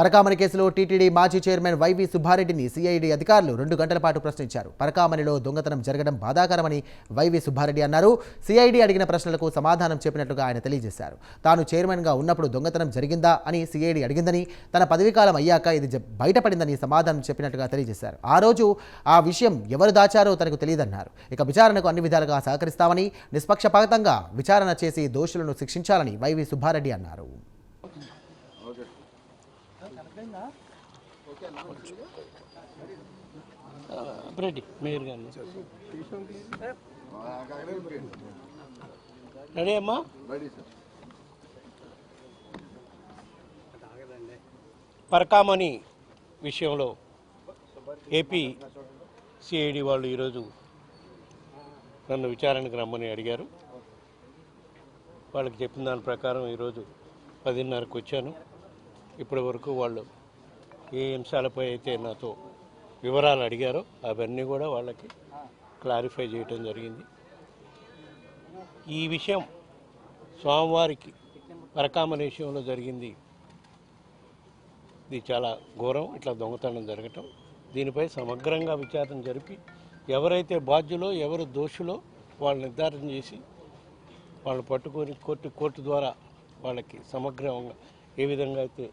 పరకామణి కేసులో టీటీడీ మాజీ chairman YV సుబ్బారెడ్డిని CID అధికారులు రెండు గంటల పాటు ప్రశ్నించారు. పరకామణిలో దొంగతనం జరగడం బాధాకరమని వైవి సుబ్బారెడ్డి అన్నారు. సిఐడి అడిగిన ప్రశ్నలకు సమాధానం చెప్పినట్లుగా ఆయన తెలియజేశారు. తాను చైర్మన్గా ఉన్నప్పుడు దొంగతనం జరిగిందా అని సిఐడి అడిగిందని తన పదవీకాలం అయ్యాక ఇది బయటపడిందని సమాధానం చెప్పినట్టుగా తెలియజేశారు. ఆ రోజు ఆ విషయం ఎవరు దాచారో తనకు తెలియదన్నారు. ఇక విచారణకు అన్ని విధాలుగా సహకరిస్తామని నిష్పక్షపాతంగా విచారణ చేసి దోషులను శిక్షించాలని వైవి సుబ్బారెడ్డి అన్నారు. రెడ్డి మేయర్ గారిని రెడీ అమ్మా? పరకామణి విషయంలో ఏపీ సిఐడి వాళ్ళు ఈరోజు నన్ను విచారణకు రమ్మని అడిగారు. వాళ్ళకి చెప్పిన దాని ప్రకారం ఈరోజు పదిన్నరకు వచ్చాను. ఇప్పటి వరకు వాళ్ళు ఏ అంశాలపై అయితే నాతో వివరాలు అడిగారో అవన్నీ కూడా వాళ్ళకి క్లారిఫై చేయటం జరిగింది. ఈ విషయం స్వామివారికి పరకామని విషయంలో జరిగింది. ఇది చాలా ఘోరం ఇట్లా దొంగతనం జరగటం. దీనిపై సమగ్రంగా విచారణ జరిపి ఎవరైతే బాధ్యులో ఎవరు దోషులో వాళ్ళు నిర్ధారణ చేసి వాళ్ళు పట్టుకొని కోర్టు కోర్టు ద్వారా వాళ్ళకి సమగ్రంగా ఏ విధంగా అయితే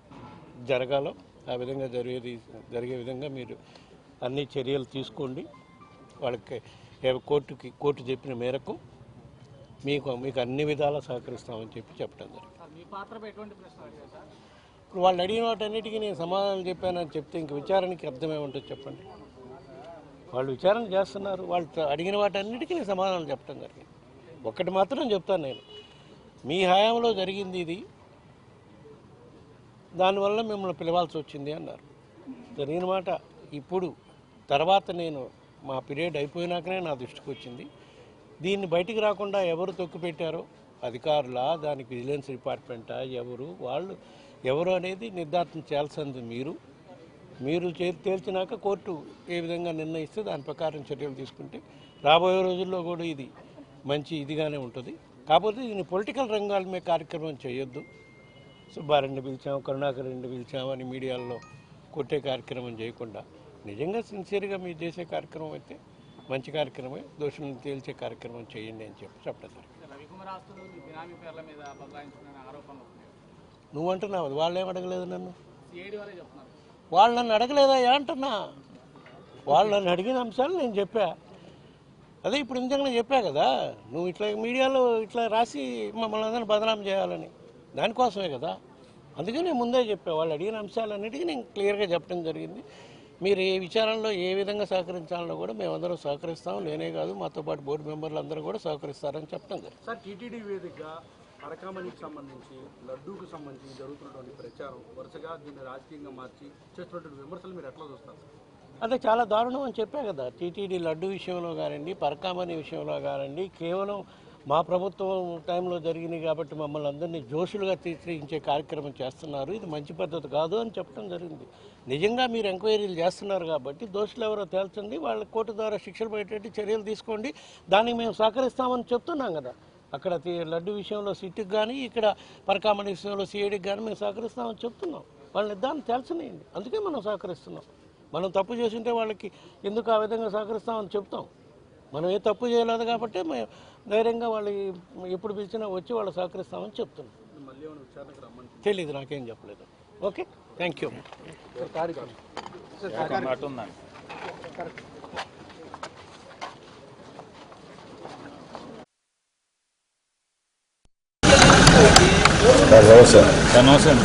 జరగాలో ఆ విధంగా జరిగేది జరిగే విధంగా మీరు అన్ని చర్యలు తీసుకోండి. వాళ్ళకి కోర్టుకి కోర్టు చెప్పిన మేరకు మీకు మీకు అన్ని విధాలా సహకరిస్తామని చెప్పి చెప్పడం జరిగింది. ఇప్పుడు వాళ్ళు అడిగిన వాటన్నిటికీ నేను సమాధానం చెప్పానని చెప్తే ఇంక విచారణకి అర్థమేముంటుంది చెప్పండి? వాళ్ళు విచారణ చేస్తున్నారు. వాళ్ళు అడిగిన వాటన్నిటికీ నేను సమాధానం చెప్పడం జరిగింది. ఒక్కటి మాత్రం చెప్తాను నేను. మీ హయాంలో జరిగింది ఇది. దానివల్ల మిమ్మల్ని పిలవాల్సి వచ్చింది అన్నారు. జరిగిన మాట ఇప్పుడు తర్వాత నేను మా పీరియడ్ అయిపోయినాకనే నా దృష్టికి వచ్చింది. దీన్ని బయటికి రాకుండా ఎవరు తొక్కిపెట్టారో అధికారులా దానికి విజిలెన్స్ డిపార్ట్మెంటా ఎవరు వాళ్ళు ఎవరు అనేది నిర్ధారణ చేయాల్సింది మీరు. మీరు చే- తేల్చినాక కోర్టు ఏ విధంగా నిర్ణయిస్తే దాని ప్రకారం చర్యలు తీసుకుంటే రాబోయే రోజుల్లో కూడా ఇది మంచి ఇదిగానే ఉంటుంది. కాకపోతే దీన్ని పొలిటికల్ రంగాల మీద కార్యక్రమం చేయొద్దు. సుబ్బారెడ్డిని పిలిచాం కరుణాకర్ రెడ్డిని పిలిచాం అని మీడియాలో కొట్టే కార్యక్రమం చేయకుండా నిజంగా సిన్సియర్గా మీరు చేసే కార్యక్రమం అయితే మంచి కార్యక్రమమే దోషులను తేల్చే కార్యక్రమం చేయండి అని చెప్పి చెప్పడం నువ్వు అంటున్నావు వాళ్ళు ఏం అడగలేదు నన్ను? వాళ్ళు నన్ను అడగలేదా అంటున్నా? వాళ్ళు నన్ను అడిగిన అంశాలు నేను చెప్పా. అదే ఇప్పుడు నిజంగా చెప్పా కదా నువ్వు ఇట్లా మీడియాలో ఇట్లా రాసి మమ్మల్ని అందరిని బదనాం చేయాలని. దానికోసమే కదా. అందుకే నేను ముందే చెప్పా వాళ్ళు అడిగిన అంశాలన్నిటికీ నేను క్లియర్గా చెప్పడం జరిగింది. మీరు ఏ విచారణలో ఏ విధంగా సహకరించాలనో కూడా మేమందరం సహకరిస్తాం. నేనే కాదు మాతో పాటు బోర్డు మెంబర్లు అందరూ కూడా సహకరిస్తారని చెప్పడం జరిగింది. సార్ టీటీడీ వేదికగా పరకామణికి సంబంధించి లడ్డూకు సంబంధించి జరుగుతున్నటువంటి ప్రచారం వరుసగా దీన్ని రాజకీయంగా మార్చి చేస్తున్నటువంటి విమర్శలు మీరు ఎట్లా చూస్తారు అదే చాలా దారుణం అని చెప్పా కదా. టీటీడీ లడ్డు విషయంలో కానివ్వండి పరకామణి విషయంలో కానివ్వండి కేవలం మా ప్రభుత్వం టైంలో జరిగింది కాబట్టి మమ్మల్ని అందరినీ జోషులుగా తీర్చిదిద్దే కార్యక్రమం చేస్తున్నారు. ఇది మంచి పద్ధతి కాదు అని చెప్పడం జరిగింది. నిజంగా మీరు ఎంక్వైరీలు చేస్తున్నారు కాబట్టి దోషులు ఎవరో తేల్చండి వాళ్ళ కోర్టు ద్వారా శిక్షలు పడేటట్టు చర్యలు తీసుకోండి దానికి మేము సహకరిస్తామని చెప్తున్నాం కదా. అక్కడ లడ్డు విషయంలో సిట్కి కానీ ఇక్కడ పరకామణి విషయంలో సిఐడికి కానీ మేము సహకరిస్తామని చెప్తున్నాం. వాళ్ళని దాన్ని తేల్చనియండి. అందుకే మనం సహకరిస్తున్నాం. మనం తప్పు చేసింటే వాళ్ళకి ఎందుకు ఆ విధంగా సహకరిస్తామని చెప్తాం. మనం ఏ తప్పు చేయలేదు కాబట్టి మేము ధైర్యంగా వాళ్ళకి ఎప్పుడు పిలిచినా వచ్చి వాళ్ళు సహకరిస్తామని చెప్తున్నాం. తెలీదు నాకేం చెప్పలేదు. ఓకే? థ్యాంక్ యూ సార్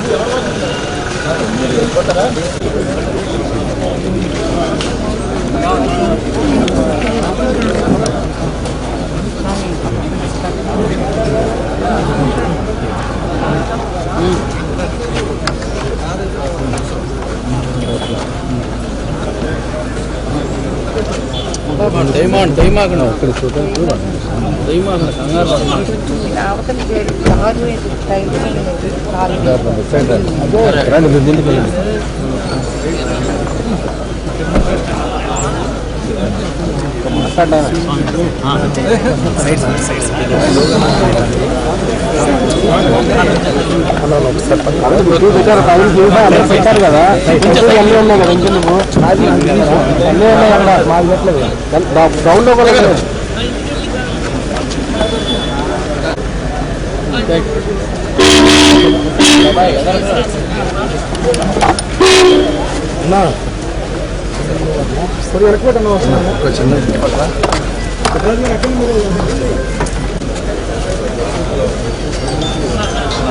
ದಯಮಾಡಿ ದಯಮಾಗ ನಾವು ಕಳಿಸೋದು ದಯಮಾಗ ಕಂಗಾರು కంగారు అవతల చేరి కారు ఇది టైం కారు పడకండి పెట్టారు కదా అన్నీ ఉన్నాయి కదా ఇంకెందుకు అన్నీ ఉన్నాయి అక్కడ మాకు పెట్టలేదు గ్రౌండ్ లో కూడా లేదు. అన్నా కొద్దిగా వెనక్కి పెట్టన్నా వస్తున్నాను